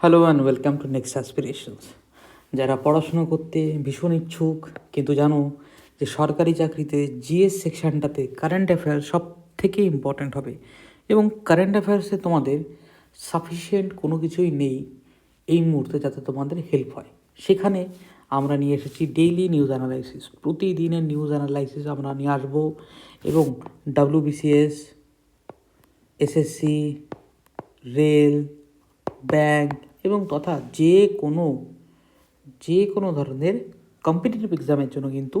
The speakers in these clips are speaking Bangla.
Hello and welcome to Next Aspirations যারা পড়াশোনা করতে ভীষণ ইচ্ছুক, কিন্তু জানো যে সরকারি চাকরিতে জিএস সেকশনটাতে কারেন্ট অ্যাফেয়ার্স সব থেকে ইম্পর্ট্যান্ট হবে এবং কারেন্ট অ্যাফেয়ার্সে তোমাদের সাফিসিয়েন্ট কোনো কিছুই নেই এই মুহূর্তে যাতে তোমাদের হেল্প হয়। সেখানে আমরা নিয়ে এসেছি ডেইলি নিউজ অ্যানালাইসিস প্রতিদিনের নিউজ অ্যানালাইসিস আমরা নিয়ে আসব এবং ডাব্লিউবিসিএস এসএসসি রেল ব্যাংক এবং তথা যে কোনো যে কোনো ধরনের কম্পিটিটিভ এক্সামের জন্য কিন্তু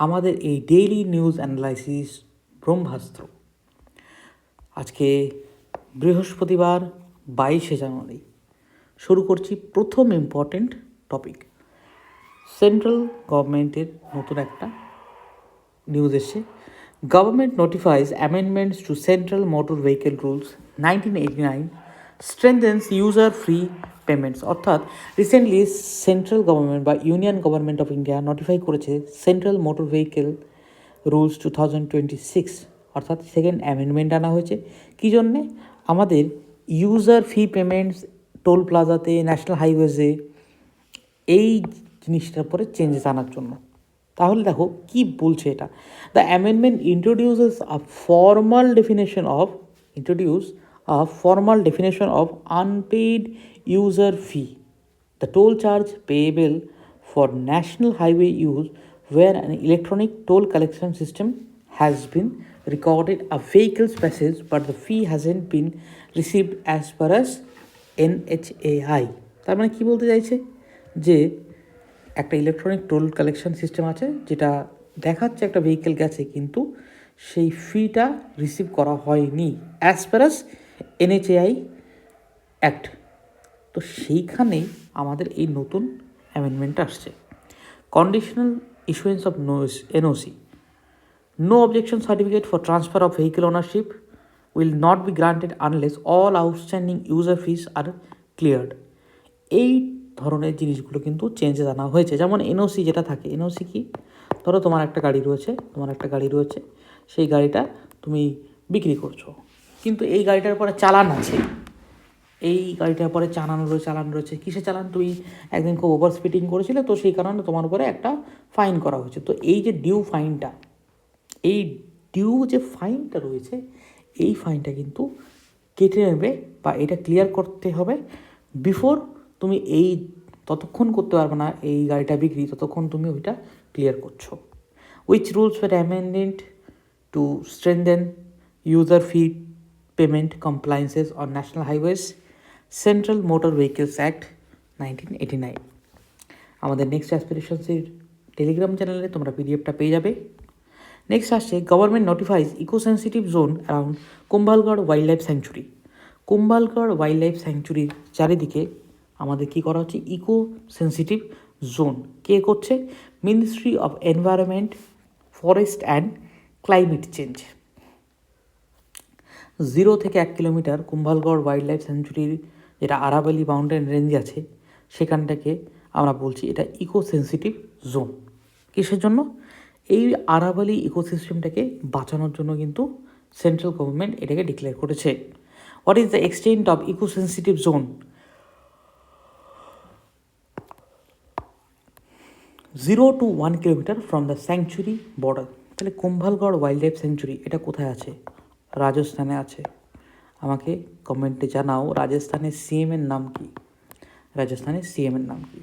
আমাদের এই ডেইলি নিউজ অ্যানালাইসিস ব্রহ্মাস্ত্র। আজকে বৃহস্পতিবার বাইশে জানুয়ারি। শুরু করছি প্রথম ইম্পর্টেন্ট টপিক সেন্ট্রাল গভর্নমেন্টের নতুন একটা নিউজ এসছে। Government notifies amendments to central motor vehicle rules nineteen eighty nine strengthens user free payments অর্থাৎ রিসেন্টলি সেন্ট্রাল গভর্নমেন্ট বা union government of India notify করেছে central motor vehicle rules two thousand twenty six অর্থাৎ সেকেন্ড অ্যামেন্ডমেন্ট আনা হয়েছে। কী জন্যে? আমাদের ইউজার ফি পেমেন্টস টোল প্লাজাতে ন্যাশনাল হাইওয়েজে এই জিনিসটার পরে চেঞ্জেস আনার জন্য। তাহলে দেখো, কি বলছে এটা? The amendment introduces a formal definition of introduce a formal definition of unpaid user fee the toll charge payable for national highway use where an electronic toll collection system has been recorded. A vehicle's passage but the fee hasn't been received as per as NHAI তার মানে কি বলতে চাইছে? যে একটা ইলেকট্রনিক টোল কালেকশন সিস্টেম আছে, যেটা দেখাচ্ছে একটা ভেহিকেল গেছে, কিন্তু সেই ফিটা রিসিভ করা হয়নি অ্যাজ পার আস এনএচএআই অ্যাক্ট তো সেইখানেই আমাদের এই নতুন অ্যামেন্ডমেন্টটা আসছে। Conditional issuance of NOC NOC no objection certificate for transfer of vehicle ownership will not be granted unless all outstanding user fees are cleared এই ধরনের জিনিসগুলো কিন্তু চেঞ্জেস আনা হয়েছে। যেমন এনওসি যেটা থাকে এনওসি কি? ধরো তোমার একটা গাড়ি রয়েছে, তোমার একটা গাড়ি রয়েছে, সেই গাড়িটা তুমি বিক্রি করছ। কিন্তু এই গাড়িটার পরে চালান আছে। এই গাড়িটার পরে চালান রয়েছে চালান রয়েছে। কিসে চালান? তুমি একদিন খুব ওভার স্পিডিং করেছিলে, তো সেই কারণে তোমার উপরে একটা ফাইন করা হয়েছে। তো এই যে ডিউ ফাইনটা এই ডিউ যে ফাইনটা রয়েছে, এই ফাইনটা কিন্তু কেটে নেবে বা এটা ক্লিয়ার করতে হবে বিফোর তুমি এই ততক্ষণ করতে পারবে না, এই গাড়িটা বিক্রি, ততক্ষণ তুমি ওইটা ক্লিয়ার করছ। Which rules for amendment to strengthen user fee payment compliances on national highways central motor vehicles act nineteen eighty nine আমাদের নেক্সট অ্যাসপিরেশনসের টেলিগ্রাম চ্যানেলে তোমরা পিডিএফটা পেয়ে যাবে। নেক্সট আসছে government notifies eco sensitive zone around Kumbhalgarh wildlife sanctuary Kumbhalgarh wildlife স্যাংচুরির চারিদিকে আমাদের কি করা হচ্ছে? ইকো সেন্সিটিভ জোন কে করছে? Ministry of environment forest and climate change zero থেকে এক কিলোমিটার কুম্ভালগড় ওয়াইল্ড লাইফ স্যাঞ্চুরির যেটা আরাবালি মাউন্টেন রেঞ্জ আছে, সেখানটাকে আমরা বলছি এটা ইকো সেন্সিটিভ জোন কিসের জন্য? এই আরাবালি ইকোসিস্টেমটাকে বাঁচানোর জন্য কিন্তু সেন্ট্রাল গভর্নমেন্ট এটাকে ডিক্লেয়ার করেছে। What is the extent of eco sensitive zone zero to one kilometre from the sanctuary border তাহলে কুম্ভালগড় ওয়াইল্ড লাইফ স্যাংচুরি এটা কোথায় আছে? রাজস্থানে আছে। আমাকে কমেন্টে জানাও, রাজস্থানের সিএমের নাম কি? রাজস্থানের সিএমের নাম কি?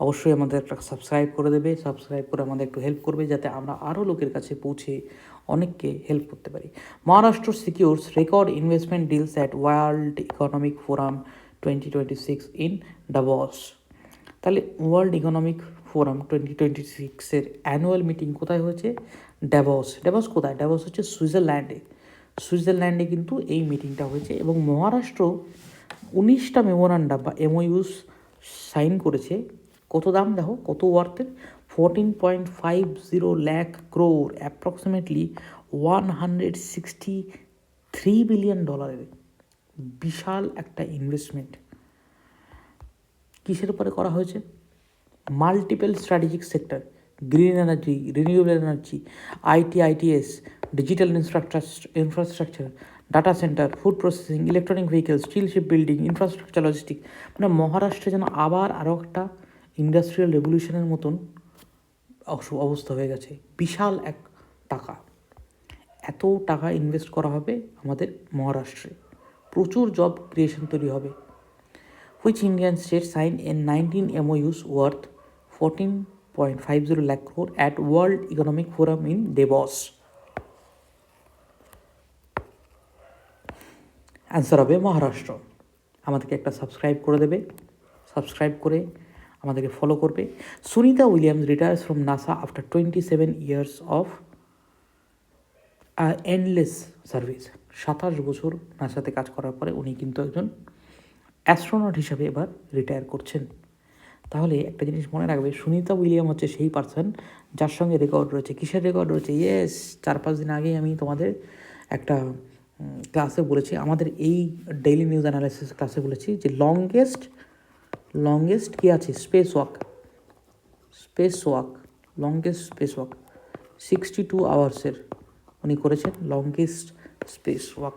অবশ্যই আমাদের একটা সাবস্ক্রাইব করে দেবে সাবস্ক্রাইব করে আমাদের একটু হেল্প করবে, যাতে আমরা আরও লোকের কাছে পৌঁছে অনেককে হেল্প করতে পারি। Maharashtra secures record investment deals at World Economic Forum twenty twenty six in Davos তাহলে World Economic Forum twenty twenty সিক্সের অ্যানুয়াল মিটিং কোথায় হয়েছে? ড্যাবস ড্যাবস কোথায়? ড্যাবস হচ্ছে সুইজারল্যান্ডে সুইজারল্যান্ডে কিন্তু এই মিটিংটা হয়েছে এবং মহারাষ্ট্র উনিশটা মেমোরান্ডাম বা এমওইউস সাইন করেছে। কত দাম দেখো? কত ওয়ার্থের fourteen point five zero lakh crore approximately one hundred sixty three billion ডলারের বিশাল একটা ইনভেস্টমেন্ট কিসের উপরে করা হয়েছে? Multiple strategic sector green energy renewable energy IT ITS digital infrastructure infrastructure data centre food processing electronic vehicle steel ship building infrastructure logistic মানে মহারাষ্ট্রে যেন আবার আরও একটা ইন্ডাস্ট্রিয়াল রেভলিউশনের মতন অবস্থা হয়ে গেছে। বিশাল এক টাকা। এত টাকা ইনভেস্ট করা হবে আমাদের মহারাষ্ট্রে। প্রচুর জব ক্রিয়েশন তৈরি হবে। which Indian state signed in 19 MOUs worth 14.50 lakh crore at World Economic Forum in Davos. Answer হবে মহারাষ্ট্র আমাদেরকে একটা সাবস্ক্রাইব করে দেবে। সাবস্ক্রাইব করে আমাদেরকে ফলো করবে। Sunita Williams retires from NASA after twenty seven years of endless service সাতাশ বছর নাসাতে কাজ করার পরে উনি কিন্তু একজন অ্যাস্ট্রোনট হিসাবে এবার রিটায়ার করছেন। তাহলে একটা জিনিস মনে রাখবে সুনিতা উইলিয়াম হচ্ছে সেই পার্সন যার সঙ্গে রেকর্ড রয়েছে। কিসের রেকর্ড রয়েছে? ইয়েস চার পাঁচ দিন আগেই আমি তোমাদের একটা ক্লাসে বলেছি, আমাদের এই ডেইলি নিউজ অ্যানালাইসিস ক্লাসে বলেছি যে লংগেস্ট লংগেস্ট কী আছে? Space walk space walk longest space walk sixty two আওয়ার্সের উনি করেছেন longest space walk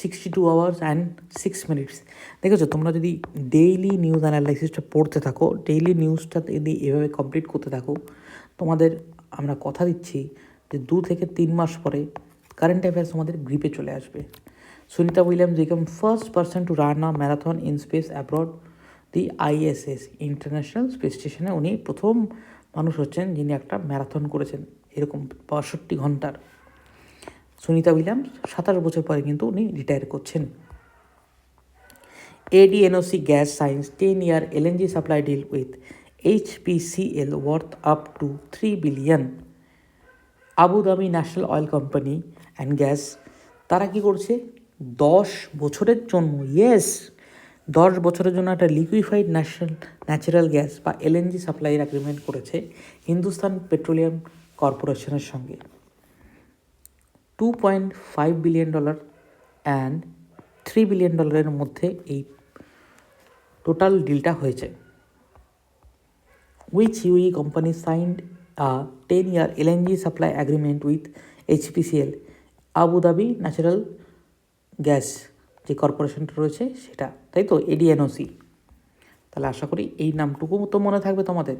sixty two hours and six minutes দেখেছ, তোমরা যদি ডেইলি নিউজ অ্যানালাইসিসটা পড়তে থাকো ডেইলি নিউজটা যদি এভাবে কমপ্লিট করতে থাকো, তোমাদের আমরা কথা দিচ্ছি যে দু থেকে তিন মাস পরে কারেন্ট অ্যাফেয়ার্স আমাদের গ্রিপে চলে আসবে। Sunita Williams become first person to run a marathon in space aboard the ISS international space স্টেশনে উনি প্রথম মানুষ হচ্ছেন যিনি একটা ম্যারাথন করেছেন, এরকম বাষট্টি ঘণ্টার। সুনিতা উইলিয়ামস সাতাশ বছর পরে কিন্তু উনি রিটায়ার করছেন। ADNOC Gas signs 10 year LNG supply deal with HPCL worth up to 3 billion. Abu Dhabi national oil company and gas, তারা কি করছে? দশ বছরের জন্য ইয়েস দশ বছরের জন্য একটা লিকুইফাইড ন্যাশনাল ন্যাচারাল গ্যাস বা এলএনজি সাপ্লাইয়ের অ্যাগ্রিমেন্ট করেছে হিন্দুস্তান পেট্রোলিয়াম কর্পোরেশনের সঙ্গে। Two point five billion dollar and three billion ডলারের মধ্যে এই টোটাল ডিলটা হয়েছে। Which UAE company signed a ten year LNG supply agreement with HPCL Abu Dhabi natural gas যে কর্পোরেশনটা রয়েছে সেটা, তাই তো? এডিএনওসি তাহলে আশা করি এই নামটুকু তো মনে থাকবে তোমাদের।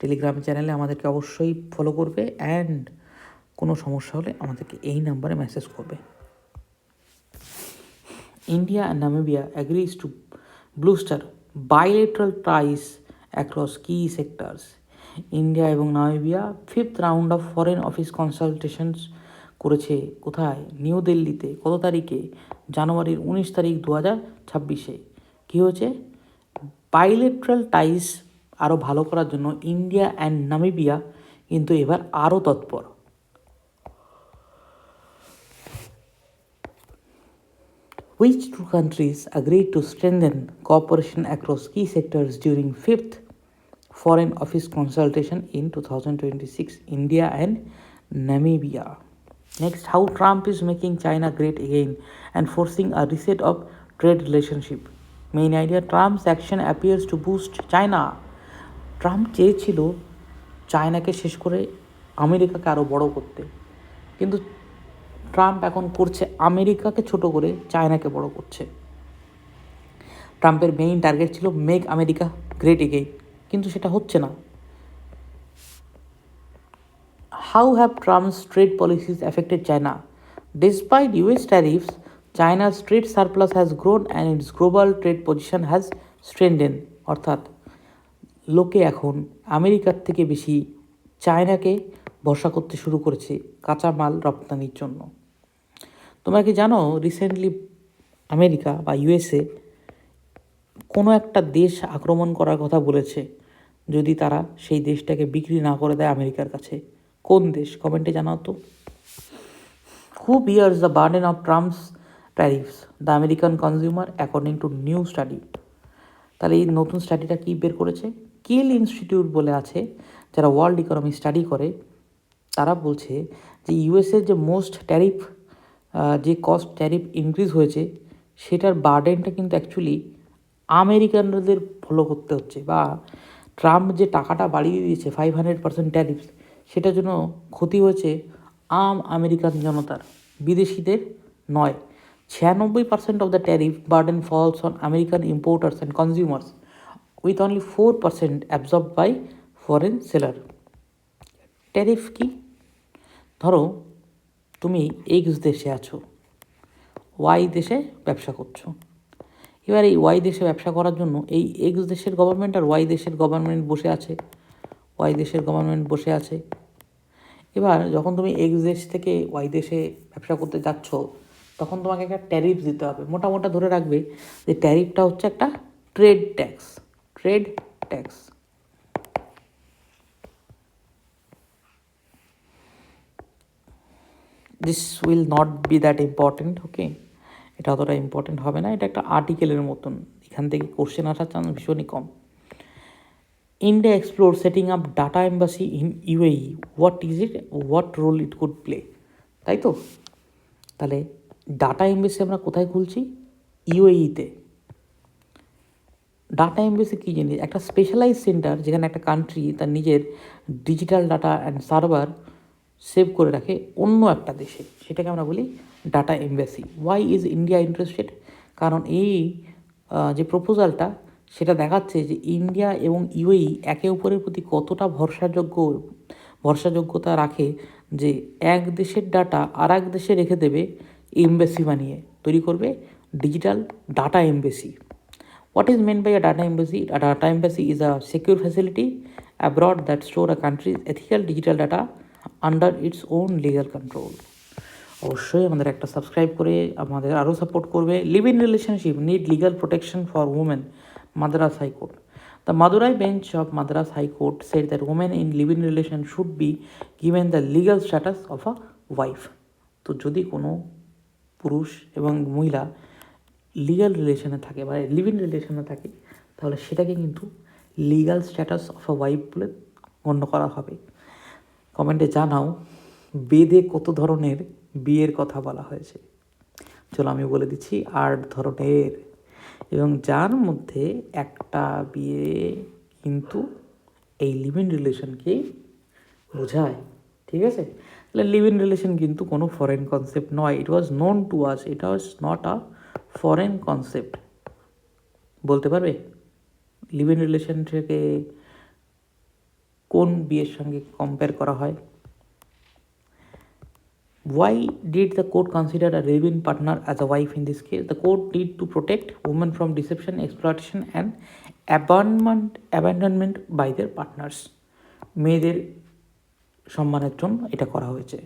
টেলিগ্রাম চ্যানেলে আমাদেরকে অবশ্যই ফলো করবে অ্যান্ড কোনো সমস্যা হলে আমাদেরকে এই নাম্বারে মেসেজ করবে। India and Namibia agrees to booster bilateral ties across key sectors. India এবং Namibia fifth round of foreign office consultations করেছে কোথায়? নিউ দিল্লিতে। কত তারিখে? জানুয়ারির উনিশ তারিখ দু হাজার ছাব্বিশে। কী হয়েছে? বাইলেট্রাল টাইস আরও ভালো করার জন্য ইন্ডিয়া অ্যান্ড নামিবিয়া কিন্তু এবার আরও তৎপর। which two countries agreed to strengthen cooperation across key sectors during fifth foreign office consultation in 2026 india and namibia next how trump is making china great again and forcing a reset of trade relationship main idea trump's action appears to boost china Trump চেয়েছিল চায়নাকে শেষ করে আমেরিকাকে আরও বড় করতে কিন্তু ট্রাম্প এখন করছে আমেরিকাকে ছোট করে চায়নাকে বড় করছে ট্রাম্পের মেইন টার্গেট ছিল মেক আমেরিকা গ্রেট এগেইন কিন্তু সেটা হচ্ছে না। How have Trump's trade policies affected China despite US tariffs চায়নার trade surplus has grown and its global trade position has strengthened অর্থাৎ লোকে এখন আমেরিকার থেকে বেশি চায়নাকে ভরসা করতে শুরু করেছে কাঁচামাল রপ্তানির জন্য। তোমরা কি জানো রিসেন্টলি আমেরিকা বা ইউএসএ কোনো একটা দেশ আক্রমণ করার কথা বলেছে? যদি তারা সেই দেশটাকে বিক্রি না করে দেয় আমেরিকার কাছে। কোন দেশ? কমেন্টে জানাও তো। Who bears the burden of Trump's tariffs the American consumer according to new study তাহলে এই নতুন স্টাডিটা কী বের করেছে? কিল ইনস্টিটিউট বলে আছে, যারা ওয়ার্ল্ড ইকোনমি স্টাডি করে, তারা বলছে যে ইউএসের যে মোস্ট ট্যারিফ যে কস্ট ট্যারিফ ইনক্রিজ হয়েছে, সেটার বার্ডেনটা কিন্তু অ্যাকচুয়ালি আমেরিকানদের ফলো করতে হচ্ছে বা ট্রাম্প যে টাকাটা বাড়িয়ে দিয়েছে ফাইভ হান্ড্রেড পার্সেন্ট ট্যারিফ সেটার জন্য ক্ষতি হয়েছে আম আমেরিকান জনতার, বিদেশিদের নয়। ছিয়ানব্বই percent of the tariff burden falls on American importers and consumers with only four percent absorb by foreign seller tariff কি? ধরো, তুমি এক্স দেশে আছো ওয়াই দেশে ব্যবসা করছ। এবার এই ওয়াই দেশে ব্যবসা করার জন্য এই এক্স দেশের গভর্নমেন্ট আর ওয়াই দেশের গভর্নমেন্ট বসে আছে। ওয়াই দেশের গভর্নমেন্ট বসে আছে। এবার যখন তুমি এক্স দেশ থেকে ওয়াই দেশে ব্যবসা করতে যাচ্ছ, তখন তোমাকে একটা ট্যারিফ দিতে হবে। মোটামোটা ধরে রাখবে যে ট্যারিফটা হচ্ছে একটা trade tax trade tax this will not be that important okay এটা অতটা ইম্পর্টেন্ট হবে না। এটা একটা আর্টিকেলের মতন। এখান থেকে কোশ্চেন আসার চান্স ভীষণই কম। India explore setting up data embassy in UAE what is it what role it could play তাই তো? তাহলে ডাটা এম্বাসি আমরা কোথায় খুলছি? ইউএইতে ডাটা এমবেসি কী জিনিস? একটা স্পেশালাইজ সেন্টার যেখানে একটা কান্ট্রি তার নিজের digital data and server save করে রাখে অন্য একটা দেশে। সেটাকে আমরা বলি data embassy why is India interested কারণ এই যে প্রপোজালটা সেটা দেখাচ্ছে যে ইন্ডিয়া এবং ইউএই একে অপরের প্রতি কতটা ভরসাযোগ্য ভরসাযোগ্যতা রাখে যে এক দেশের ডাটা আর এক দেশে রেখে দেবে এমবেসি বানিয়ে তৈরি করবে digital data embassy is meant by a data embassy? A data embassy is a secure facility abroad that store a country's ethical digital data under its own legal control. অবশ্যই আমাদের একটা সাবস্ক্রাইব করে আমাদের আরও সাপোর্ট করবে। Live in relationship need legal protection for women Madras high court the Madurai bench of Madras high court said that women in live in relation should be given the legal status of a wife তো যদি কোনো পুরুষ এবং মহিলা লিগাল রিলেশনে থাকে বা লিভ ইন রিলেশনে থাকে, তাহলে সেটাকে কিন্তু legal status of a wife বলে গণ্য করা হবে। কমেন্টে জানাও, বেদে কত ধরনের বিয়ের কথা বলা হয়েছে। চলো আমি বলে দিচ্ছি আট ধরনের। এবং যার মধ্যে একটা বিয়ে কিন্তু এই লিভ ইন রিলেশনকেই বোঝায়, ঠিক আছে? তাহলে লিভ ইন রিলেশন কিন্তু কোনো ফরেন কনসেপ্ট নয়। It was known to us it was not a foreign concept বলতে পারবে? লিভ ইন রিলেশন থেকে কোন বিয়ের সঙ্গে কম্পেয়ার করা হয়? Why did the court consider a live-in partner as a wife in this case? The court need to protect women from deception, exploitation, and abandonment, abandonment by their partners. মেয়েদের সম্মানের জন্য এটা করা হয়েছে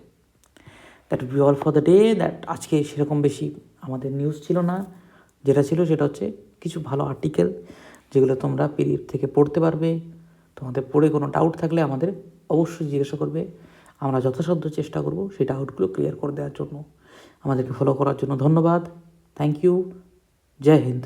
that be all for the day that আজকে সেরকম বেশি আমাদের নিউজ ছিল না যেটা ছিল সেটা হচ্ছে কিছু ভালো আর্টিকেল যেগুলো তোমরা পিডিএফ থেকে পড়তে পারবে তোমাদের পড়ে কোনো ডাউট থাকলে আমাদের অবশ্যই জিজ্ঞাসা করবে আমরা যথাসাধ্য চেষ্টা করব সেই ডাউটগুলো ক্লিয়ার করে দেওয়ার জন্য। আমাদেরকে ফলো করার জন্য ধন্যবাদ। থ্যাংক ইউ জয় হিন্দ।